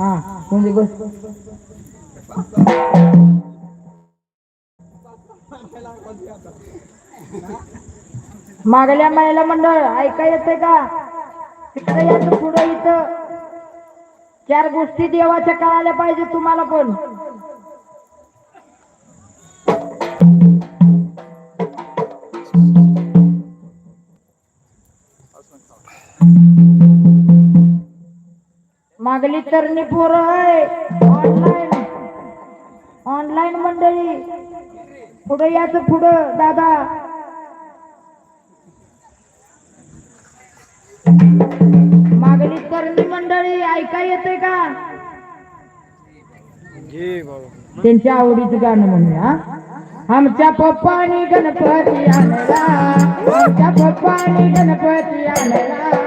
हा म्हणजे बस मागल्या महिला मंडळ ऐका येते का? तिकडे याच पुढे इथं. चार गोष्टी देवाच्या कळाल्या पाहिजे तुम्हाला पण. मागली तरणी पोरं आहे. ऑनलाईन ऑनलाईन मंडळी. पुढे याचं पुढं दादा. मागली तरणी मंडळी ऐका येते का? त्यांच्या आवडीचं गाणं म्हणूया. आमच्या पप्पानी गणपती आणला. आमच्या पप्पानी गणपती आणला.